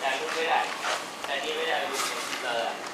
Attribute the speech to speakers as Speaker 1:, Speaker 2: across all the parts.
Speaker 1: แต่ลูกไม่ได้ แต่นี่ไม่ได้ลูกเออใ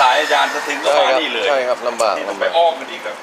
Speaker 1: สา
Speaker 2: ยอาจารย์จะถึงก็
Speaker 3: ใช่
Speaker 2: มา
Speaker 3: ครับ
Speaker 2: นี่เลย
Speaker 3: ใช่ครับลำบาก
Speaker 2: นี่ต้อง
Speaker 3: ลำ
Speaker 2: ไป
Speaker 3: บาก
Speaker 2: อ้อมกันอีกครับ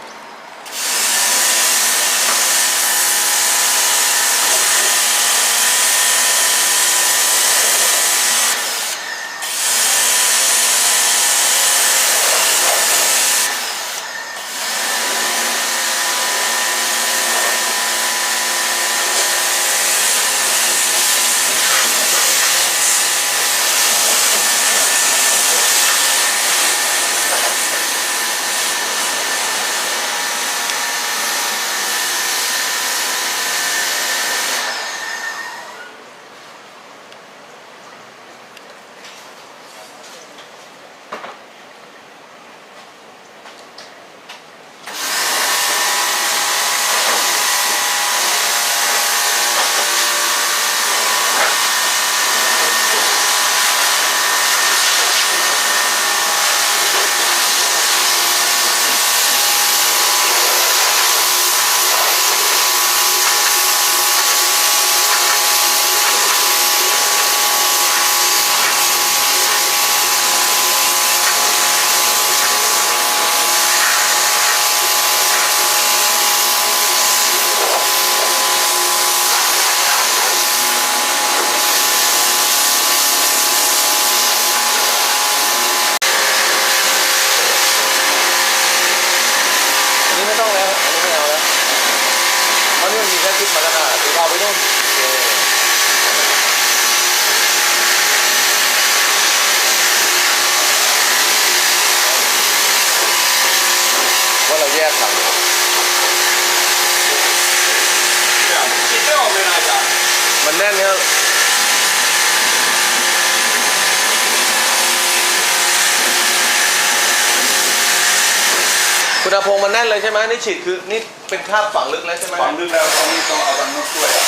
Speaker 3: ใช่ไหมนี่ฉีดคือนี่เป็นคราบฝังลึกแล้วใช่ไหม
Speaker 2: ฟังลึกแล้วตอนนี้ต้องเอาดันนุกด้วยอะ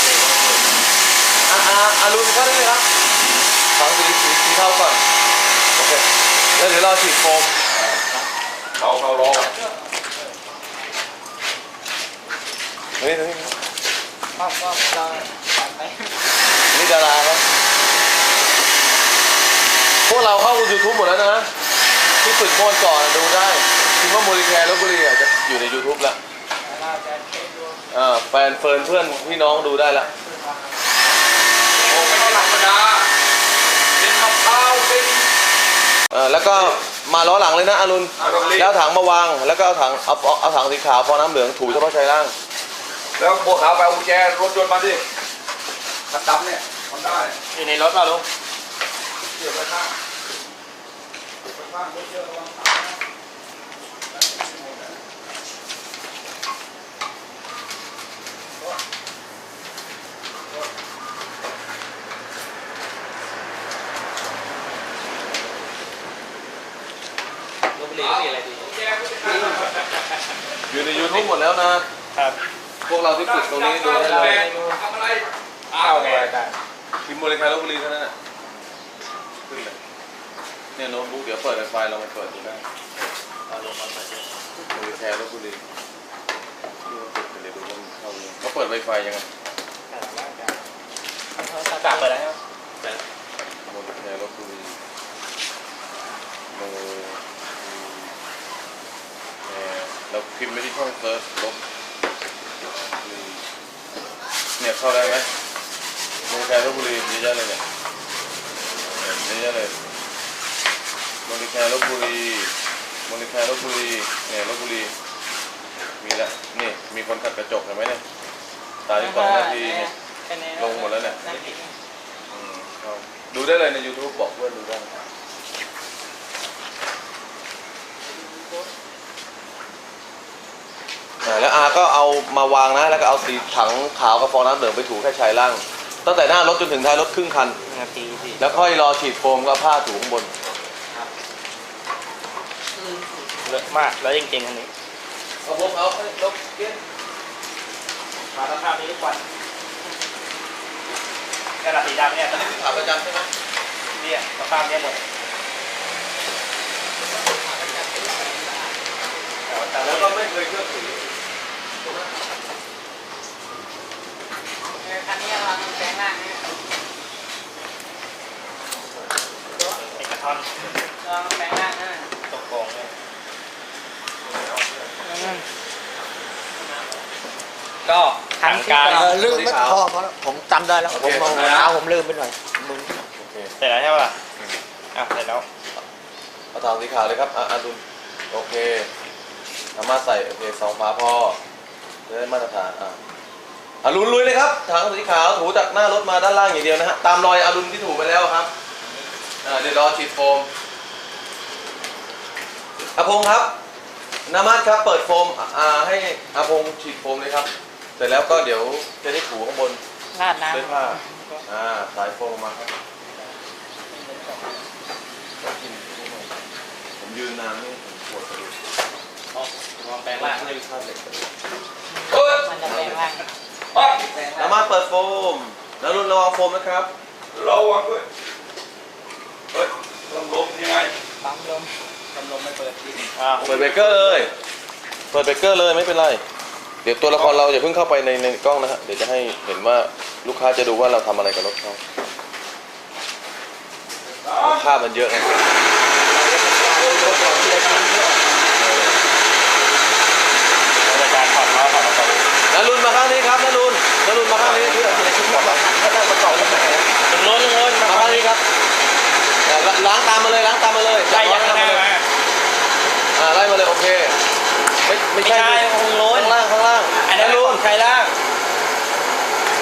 Speaker 3: อ่าอ่าอารุณเข้าได้ไหมครับฝังสีสีสีเทาก่อนโอเคแล้วเดี๋ยวเราฉีดโฟม
Speaker 2: เขาเขาร้อง
Speaker 3: เฮ้ยเฮ้ย
Speaker 1: ก็ก็เราตัดไป
Speaker 3: นี่ดาราครับพวกเราเข้า YouTube หมดแล้วนะ ที่ฝึกโมนก่อนดูได้ คิดว่าโมลิแคร์ลบบุรีอะจะอยู่ใน YouTube แล้ว
Speaker 1: เราจะเช็คดู
Speaker 3: อ่าแฟนเฟิร์นเพื่อนพี่น้องดูได้ละ
Speaker 2: โอ้ไม่ใช่ธรรมดาเป็นมะพร้าวเป็น
Speaker 3: เออแล้วก็มาล้อหลังเลยนะอารุณ
Speaker 2: อารุณ
Speaker 3: แล้วถังมาวางแล้วก็เอาถังเอาเอาเอาถังสีขาวพอน้ำเหลืองถูเฉพาะชายล่าง
Speaker 2: แล้วโบขาวไปเอากุญแจรถยนต์มาดิกระดับเนี่ยทำได้
Speaker 1: อยู่ในรถเราลุง
Speaker 2: เดี๋ยวไปข้างไปข้างรถเยอะระวัง
Speaker 1: ลบบุรีก็มีอะไรดี
Speaker 2: กุญแจกุญแจข้างหลัง
Speaker 3: อยู่ใน YouTube หมดแล้วนะ
Speaker 1: ครับ
Speaker 3: พวกเราที่ฝึกตรงนี้ดูได้เลย
Speaker 2: ทำอะไร
Speaker 1: เข้าไงอาจารย์
Speaker 3: พิมพ์โมลิแคร์ลบบุรีเท่านั้นน่ะขึ้นเลยเนี่ยโน้ตบุ๊กเดี๋ยวเปิดไฟล์เรามาเปิดดูได้
Speaker 1: เอาลงมาเปิดดู
Speaker 3: โมลิแคร์ลบบุรีดูว่าเปิดเดี๋ยวดูว่ามันเข้าหรือยังเขาเปิดไวไฟยังไง
Speaker 1: แต่ว่าอาจารย์เขาสกัดไปแล้ว
Speaker 3: พิมพ์ไม่ที่ช่องเซิร์ชลบบุรีเนี่ยเข้าได้ไหมโมลิแคร์ลบบุรีเยอะแยะเลยเนี่ยเยอะแยะเลยโมลิแคร์ลบบุรีโมลิแคร์ลบบุรีเนี่ยลบบุรีมีแล้วนี่มีคนขัดกระจกเห็นไหมเนี่ยตายที่สองนาทีเนี่ยลงหมดแล้วเนี่ยอืมครับดูได้เลยใน YouTube บอกเพื่อนดูได้ อ่าแล้วอาก็เอามาวางนะ แล้วก็เอาสีถังขาวกับฟองน้ำเหลืองไปถูแค่ชายล่าง ตั้งแต่หน้ารถจนถึงท้ายรถครึ่งคัน
Speaker 1: นาทีสิ
Speaker 3: แล้วค่อยรอฉีดโฟมก็ผ้าถูข้างบน
Speaker 1: เลอะมากแล้วจริงๆอันนี้
Speaker 3: เอาพวกเอาลบเกี้ย
Speaker 1: มาสภาพนี้ทุกวันกระดาษสีดำเนี่ย
Speaker 3: อันนี้คือขาประจำใช่ไหม
Speaker 1: เนี่ยสภาพเนี้ยหมดแต่
Speaker 3: แล้
Speaker 1: แล้วว
Speaker 3: ก็
Speaker 1: ก็
Speaker 3: ไม่เคยเคลือบสี
Speaker 4: คันนี้เราต้องแปลงร่างเนี่ย
Speaker 1: เอกทัน
Speaker 4: เราต้องแปลงร่างนะ
Speaker 1: ตกโกงเลยก็ถังการ
Speaker 4: เออลืมไม่พอพอแล้วผมจำได้แล้ว ผมเอาเท้าผมลืมไปหน่อยมึง
Speaker 3: โอเค
Speaker 1: เสร็จแล้วใช่ปะล่ะอะเสร็จแล้ว
Speaker 3: เอาถังสีขาวเลยครับอะอะดูโอเคสามารถใส่โอเคสองฝาพอ จะได้มาตรฐานอะอารุณลุยเลยครับถังสีขาวถูจากหน้ารถมาด้านล่างอย่างเดียวนะฮะตามรอยอารุณที่ถูไปแล้วครับอ่าเดี๋ยวรอฉีดโฟมอาพงษ์ครับนามาศครับเปิดโฟมอ่าให้อาพงษ์ฉีดโฟมเลยครับ เสร็จแล้วก็เดี๋ยวจะได้ถูข้างบน
Speaker 4: ราดน้
Speaker 3: ด้วยผ้าอ่าสายโฟมมาครับก็กินนิดหน่อยผมยืนนานนี่ผมปวดกระดูก
Speaker 1: ลองแปลงร่าง
Speaker 3: ไม่ได้คาดเหล็กกระดูก
Speaker 2: เฮ้ยำ
Speaker 4: มันจะแปลงร่าง
Speaker 2: ปั๊บ
Speaker 3: นามาศเปิดโฟม แล้วรุ่นระวังโฟมนะครับ
Speaker 2: ระวังด้วยเฮ้ยลมลมยังไง
Speaker 4: ปั๊มลม
Speaker 1: ลมลมไม่เปิดที่อ่า
Speaker 3: เปิดเบรกเกอร์เลย เปิดเบรกเกอร์เลยไม่เป็นไร เดี๋ยวตัวละครเราอย่าเพิ่งเข้าไปในในกล้องนะฮะ เดี๋ยวจะให้เห็นว่าลูกค้าจะดูว่าเราทำอะไรกับรถเขาภาพมันเยอะไง
Speaker 1: อาจารย์ถอดล้อถอดประตู
Speaker 3: นารุนมาข้างนี้ครับนารุนนารุนมาข้างนี้ที่เราจะชิ้นก่อนถ้าได้ประกอบกัน
Speaker 1: ถึงรถเลย
Speaker 3: มาข้างนี้ครับเดี๋ยว ล้างตามมาเลยล้างตามมาเลย
Speaker 1: ไล่ยังไง
Speaker 3: มาเลย
Speaker 1: มา
Speaker 3: อ่าไล่มาเลยโอเค ไม่ไม่
Speaker 1: ไม่
Speaker 3: ใช่
Speaker 1: ใช่คงรถ
Speaker 3: ข้างล่างข้างล่าง
Speaker 1: อันนั้น
Speaker 3: นารุ
Speaker 1: รุ่
Speaker 3: น
Speaker 1: นใครล่าง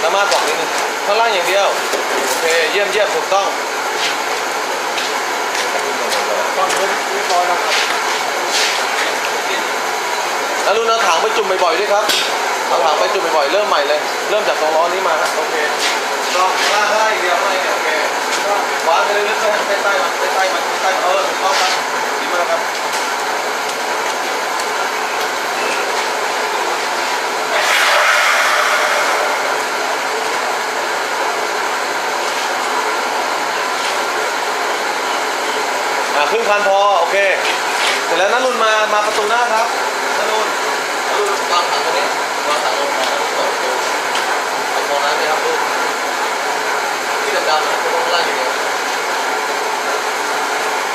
Speaker 3: น้ำมาบอกนิดนึงข้างล่างอย่างเดียวโอเคเยี่ยมเยี่ยมถูกต้อง
Speaker 4: ตอนนี้เรียบร้อยแล้วครับ
Speaker 3: แล้วรุ่นเอาถังไปจุ่มบ่อยๆด้วยครับเอาถังไปจุ่มบ่อยๆเริ่มใหม่เลย เริ่มจากตรงล้อนี้มาฮะโอเค ต้องข้างล่างอย่างเดียวข้างล่างอย่างเดียวโอเควางเลยลึกๆใต้ใต้มันใต้ใต้มันใต้เออถูกต้องครับดีมากครับอ่าครึ่งคันพอโอเคเสร็จแล้วนันรุนมามาประตูหน้าครับนันรุนนันรุนวางถังตรงนี้วางถังลงมาแล้วเปิดประตูเอามองน้ำไหมครับลูก ที่ดำๆนะตรงล่างอย่างเดียว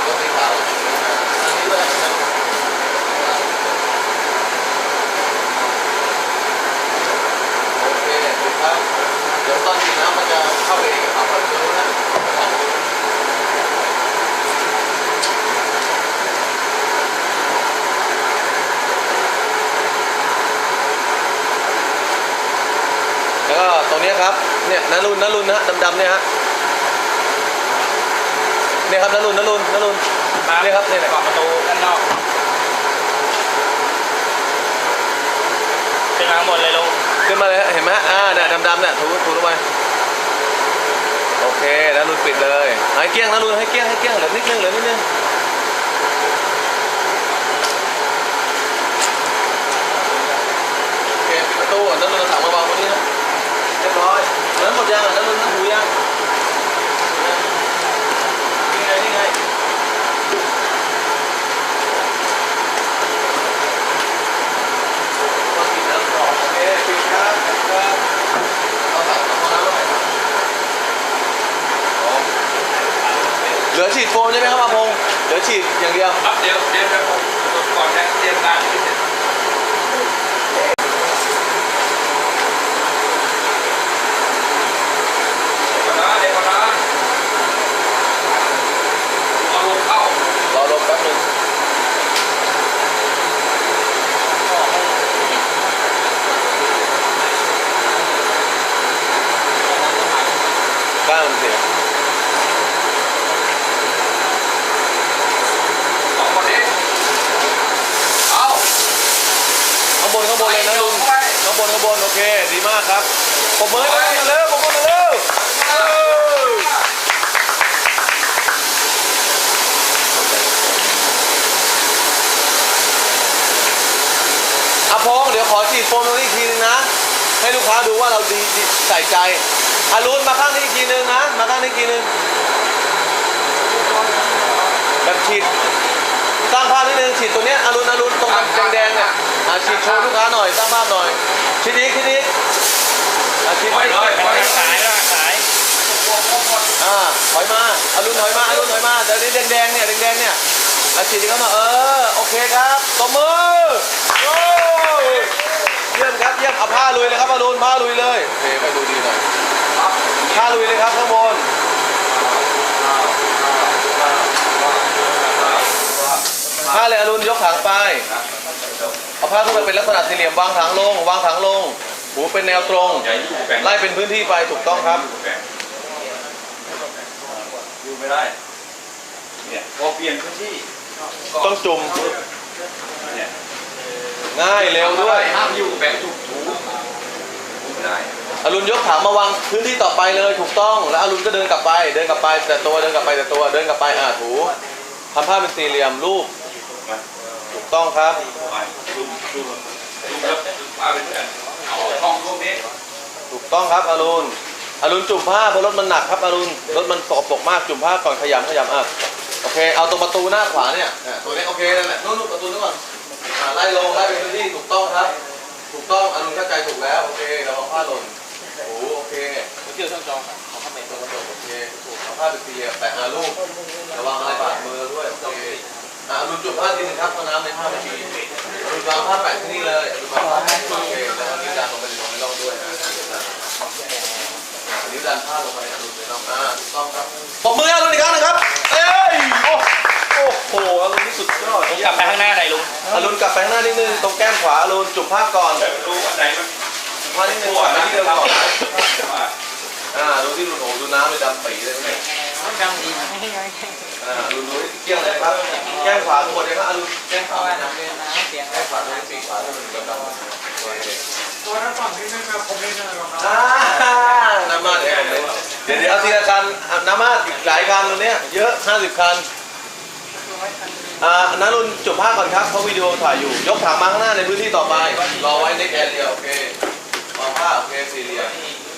Speaker 3: รถสีขาวอันนี้ด้วยนะครับโอเคถูกครับเดี๋ยวตอนฉีดน้ำมันจะเข้าไปเองครับเปิดประตูนะ แล้วก็ตรงเนี้ยครับ เนี่ยนารุนนารุนนะฮะดำๆเนี่ยฮะเนี่ยครับนารุนนารุนนารุนเนี่ยครับเนี่ย
Speaker 1: กรอบประตูด้านนอกขึ้นมาข้างบนเลยลุง
Speaker 3: ขึ้นมาเลยฮะเห็นไหมฮะอ่าเนี่ยดำๆเนี่ยถูถูลงไปโอเคนารุนปิดเลยให้เกี้ยงนารุนให้เกี้ยงให้เกี้ยงเหลือนิดนึงเหลือนิดนึงโอเคปิดประตูก่อนนารุนเอาถังมาบางตรงนี้นะเรียบร้อย นั้นหมดยังอะนารุนนั่งหูยังนี่ไงนี่ไงมาปิดน้ำก่อนโอเคปิดครับปิดครับเอาถังเอาน้ำมาใหม่ครับเหลือฉีดโฟมใช่ไหมครับอาพงษ์เหลือฉีดอย่างเดียว
Speaker 1: ครับเดี๋ยวเดี๋ยวเดี๋ยวผมก่อนจะเตรียมการที่จะก่อนนะเดี๋ยวก่อนนะเอาลงเข้าร
Speaker 3: อลมแป๊บนึง ก้านมันเสีย
Speaker 1: สองคนนี้เอา
Speaker 3: ข้างบนข้างบนเลยนะลุงข้างบนข้างบนโอเค ดีมากครับปรบมือให้กันเร็วปรบมือเร็วเอออาพงเดี๋ยวขอฉีดโฟมตรงนี้อีกทีนึงนะ ให้ลูกค้าดูว่าเราดีใส่ใจ อารุณมาข้างนี้อีกทีนึงนะ มาข้างนี้อีกทีนึงแบบฉีดสร้างภาพนิดนึงฉีดตัวเนี้ยอารุณอารุณตรงแดงๆเนี่ยอะฉีดโชว์ลูกค้าหน่อยสร้างภาพหน่อยฉีดอีกฉีดอีกอะฉีด
Speaker 1: ปล่อย
Speaker 3: ไป
Speaker 1: เลยปล่อยขายแล้วขาย
Speaker 3: อ่าถอยมาอารุณถอยมาอารุณถอยมาเดี๋ยวนี้แดงๆเนี่ยแดงๆเนี่ยอะฉีดอีกเข้ามาเออโอเคครับตบมือโอ้ ยเยี่ยมครับเยี่ยมเอาผ้าลุยเลยครับอารุณผ้าลุยเลยโอเคไปดูดีหน่อยผ้าลุยเลยครับข้างบนผ้าเลยอรุณยกถังไปเอาผ้าขึ้นไปเป็นลักษณะสี่เหลี่ยมวางถังลง วางถังลง หูเป็นแนวตรง
Speaker 1: อย่าอยู่แบ่ง
Speaker 3: ไล่เป็นพื้นที่ไปถูกต้องครับ
Speaker 1: อยู่ไม่ได้เนี่ยพอเปลี่ยนพื้นที่
Speaker 3: ต้องจุ่ม
Speaker 1: เนี่ย
Speaker 3: ง่ายเร็วด้วย
Speaker 1: ห้ามอยู่แบ่งถูกถูไม่ได้
Speaker 3: อรุณยกถังมาวางพื้นที่ต่อไปเลยถูกต้อง แล้วอรุณก็เดินกลับไปเดินกลับไปแต่ตัวเดินกลับไปแต่ตัวเดินกลับไปอ่าถูทำผ้าเป็นสี่เหลี่ยมรูป
Speaker 1: มา
Speaker 3: ถูกต้องครับ
Speaker 1: ไปดูดูดูแล้วมาเป็นกันเอาทองพวกนี้
Speaker 3: ถูกต้องครับอรุณอรุณจุ่มผ้าเพราะรถมันหนักครับอรุณรถมันสกปรกมากจุ่มผ้าก่อนขยำขยำอะโอเคเอาตรงประตูหน้าขวาเนี่ยอะตัวนี้โอเคนั่นแหละนู่นนู่นประตูนู้นก่อน อะไล่ลงไล่เป็นพื้นที่ถูกต้องครับ ถูกต้องอรุณเข้าใจถูกแล้ว โอเคเราเอาผ้าหล่นโอ้โหโอเค
Speaker 1: เกี่ยวช่องจองขอเข้าไป
Speaker 3: ตรงกระจกโอเคถูกเอาผ้าเป็นสี่เหลี่ยมแปะอาลูกระวังอะไรบาดมือด้วยโอเคอะอรุณจุ่มผ้าทีนึงครับเพราะน้ำในผ้าไม่มีอรุณวางผ้าแปะที่นี่เลยอรุณวางผ้าโอเคแล้วอันนี้ดันลงไปลงในร่องด้วยนะอันนี้ดันผ้าลงไปอรุณในร่องอ่าถูกต้องครับปมมือให้อรุณอีกครั้งหนึงครับ เอ้ยโอ้โอ้โหอรุณนี่สุดยอด
Speaker 1: ลุงกลับไปข้างหน้าหน่อยลุง
Speaker 3: อรุณกลับไปข้างหน้านิดนึงตรงแก้มขวาอรุณจุ่มผ้าก่อน
Speaker 1: ดูอันไหนมัน
Speaker 3: จุ่มผ้านิดนึงก่อนไปที่เดิมก่อนที่รุนโอ้ดูน้ำเลยดำปีเลยเนี่ย
Speaker 1: ดังดี
Speaker 3: อ่ารุนดูให้เกลี้ยงเลยครับแก้มขวาทั้งหมดเลยครับอารุณแก้มขวา
Speaker 1: เอา
Speaker 3: ไว้
Speaker 1: ไว้
Speaker 3: นะ
Speaker 1: น้ำเรียนนะเสียง
Speaker 3: แก้มขวาตรงนี้ปีกขวาตรงนี้ดำๆโอเค
Speaker 2: ตัวนั้นฝั่งนี้ไม่มาคอมเมนต์อะไรหรอกครับ
Speaker 3: อ่าน้ำมาเดี๋ยวเดี๋ยวเดี๋ยวเอาทีละคันอะน้ำมาอีกหลายคันตรงเนี้ยเยอะ50คัน อ่านารุนจบภาพก่อนครับเพราะวิดีโอถ่ายอยู่ ยกถังมาข้างหน้าในพื้นที่ต่อไป รอไว้ในแกนเดียวโอเคมองภาพโอเคสี่เหลี่ยม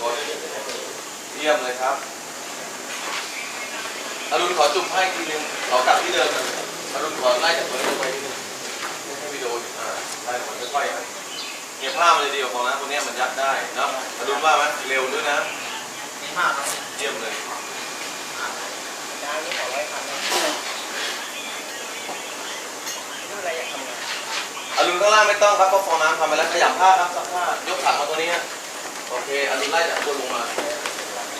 Speaker 3: กดเยี่ยมเลยครับอรุณขอจุ่มให้อีกทีนึงขอกลับที่เดิมนะอรุณขอไล่จากตัวนี้ลงไปนิดนึงไม่ให้วิดีโออยู่อ่าไล่มันค่อยๆเงียบภาพเลยเดียวของนะตัวเนี้ยมันยัดได้เนาะอรุณว่าไหมเร็วด้วยนะ
Speaker 1: ดีมากครับ
Speaker 3: เยี่ยมเลย
Speaker 1: ยานี้ข อะไรอยากทำงาน
Speaker 3: อรุณข้างล่างไม่ต้องครับเพราะฟองน้ำทำไปแล้วขยับผ้าครับสักผ้ายกถังมาตัวนี้ฮะโอเคอรุณไล่จากบนลงมา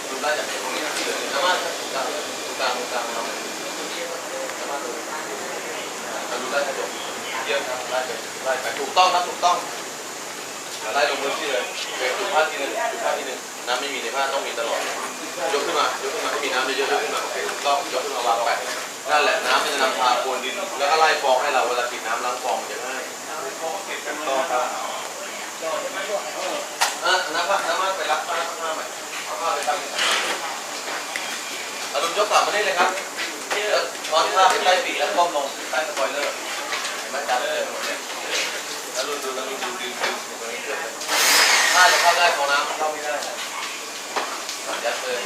Speaker 3: อรุณไล่จากตรงนี้นะที่เหลือน้ำมันตรงกลางตรงกลางตรงกลางน้ำมันน้ำมันตรงนี้อรุณไล่กระจกเยี่ยมครับไล่ไปไล่ไปถูกต้องครับถูกต้องไล่ลงพื้นที่เลยโอเคถูกผ้าทีหนึ่งถูกผ้าทีหนึ่งน้ำไม่มีในผ้าต้องมีตลอดยกขึ้นมายกขึ้นมาให้มีน้ำเยอะๆขึ้นมาโอเคถูกต้องยกขึ้นมาวางแปะ นั่นแหละน้ำมันจะนำพาโคนดิน แล้วก็ไล่ฟองให้เราเวลาติดน้ำล้างฟองมันจะง่ายต่อครับอะน้ำผ้าน้ำมันไปรับผ้าผ้าใหม่เอาผ้าไปตั้งอารมณ์ยกกลับมาได้เลยครับตอนผ้าไปใต้ปีกแล้วก้มลงใต้สปอยเลอร์เห็นไหมจับเลยหมดเลยแล้วรุนดูแล้วรุนดูดึงดึงตรงนี้ขึ้นผ้าจะเข้าได้พองน้ำเข้าไม่ได้ยัดเลย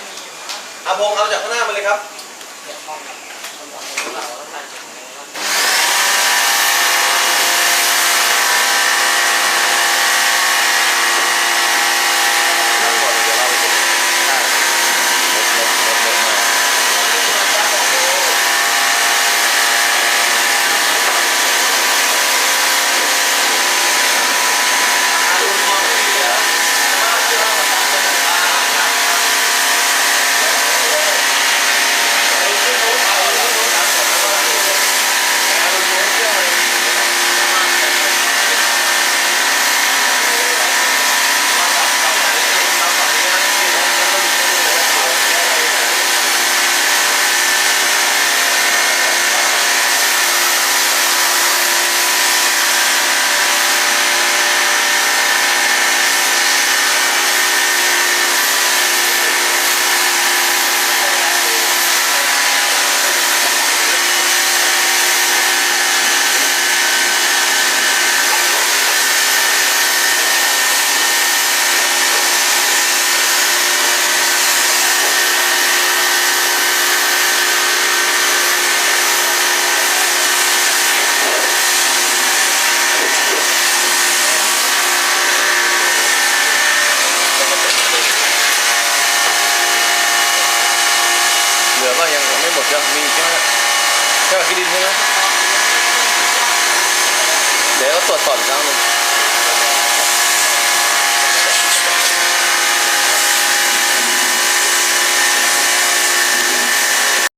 Speaker 3: อาพงเอาจากข้างหน้ามาเลยครับ Thank you.